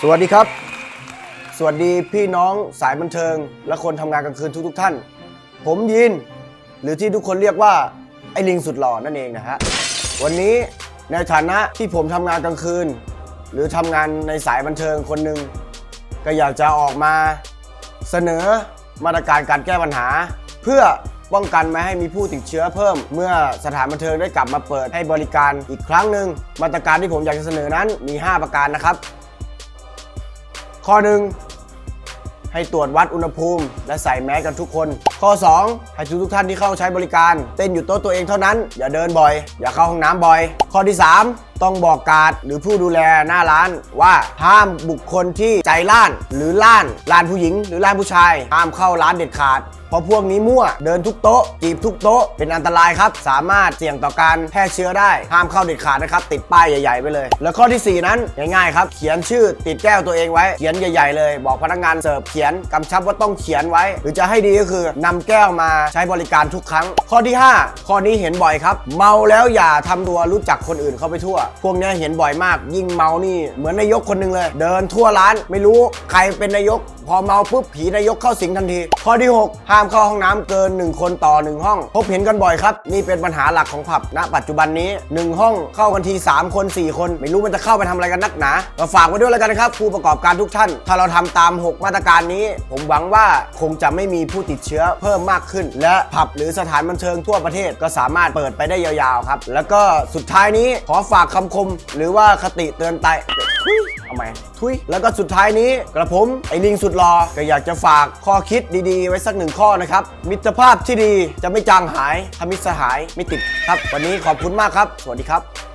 สวัสดีครับ สวัสดีพี่น้องสายบันเทิง และคนทำงานกลางคืนทุกๆท่าน ผมยิน หรือที่ทุกคนเรียกว่า ไอ้ลิงสุดหล่อนั่นเองนะฮะ วันนี้ในฐานะที่ผมทำงานกลางคืน หรือทำงานในสายบันเทิงคนหนึ่งก็อยากจะออกมาเสนอมาตรการการแก้ปัญหา เพื่อป้องกันไม่ให้มีผู้ติดเชื้อเพิ่ม เมื่อสถานบันเทิงได้กลับมาเปิดให้บริการอีกครั้งหนึ่งมาตรการที่ผมอยากจะเสนอนั้นมี 5 ประการนะครับ ข้อหนึ่งให้ตรวจวัดอุณหภูมิ และใส่แมสกันทุกคน ข้อ 2 ให้ทุกทุกท่านที่เข้าใช้บริการ เต้นอยู่โต๊ะตัวเองเท่านั้น อย่าเดินบ่อย อย่าเข้าห้องน้ำบ่อย ข้อที่ 3 ต้องบอกการ์ดหรือผู้ดูแลหน้าร้านว่าห้ามบุคคลที่ใจล้านหรือล้านล้านผู้หญิง หรือล้านผู้ชาย ห้ามเข้าร้านเด็ดขาด ราะพวกนี้มั่ว เดินทุกโต๊ะ จีบทุกโต๊ะ เป็นอันตรายครับ สามารถเสี่ยงต่อการแพร่เชื้อได้ ห้ามเข้าเด็ดขาดนะครับ ติดป้ายใหญ่ๆไปเลย แล้วข้อทีสี่4 นั้นง่ายๆครับ เขียนชื่อติดแก้วตัวเองไว้ เขียนใหญ่ๆเลย บอกพนักงานเสิร์ฟเขียนกำชับว่าต้องเขียนไว้ หรือจะให้ดีก็คือนำแก้วมาใช้บริการทุกครั้ง ข้อที่ 5 ข้อนี้เห็นบ่อยครับ เมาแล้วอย่าทำตัวรู้จักคนอื่นเข้าไปทั่ว พวกนี้เห็นบ่อยมาก ยิ่งเมานี่เหมือนนายกคนหนึ่งเลย เดินทั่วร้านไม่รู้ใครเป็นนายก พอเมาปุ๊บผีนายกเข้าสิงทันที ข้อที่ 6 ห้ามเข้าห้องน้ำเกิน 1 คนต่อ 1 ห้อง พบเห็นกันบ่อยครับ นี่เป็นปัญหาหลักของผับณปัจจุบันนี้ 1 ห้องเข้ากันที 3 คน 4 คน ไม่รู้มันจะเข้าไปทำอะไรกันนักหนาก็ฝากไว้ด้วยแล้วกันนะครับผู้ประกอบการทุกท่าน ถ้าเราทำตาม 6 มาตรการนี้ ผมหวังว่าคงจะไม่มีผู้ติดเชื้อเพิ่มมากขึ้น และผับหรือสถานบันเทิงทั่วประเทศก็สามารถเปิดไปได้ยาวๆครับแล้วก็สุดท้ายนี้ขอฝากคำคม หรือว่าคติเตือนใจ ทำไมทุยแล้วก็สุดท้ายนี้กระผมไอ้ลิงสุดรอก็อยากจะฝากข้อคิดดีๆ ไว้สักหนึ่งข้อนะครับ มิตรภาพที่ดีจะไม่จางหายถ้ามิตรสหายไม่ติดครับ วันนี้ขอบคุณมากครับ สวัสดีครับ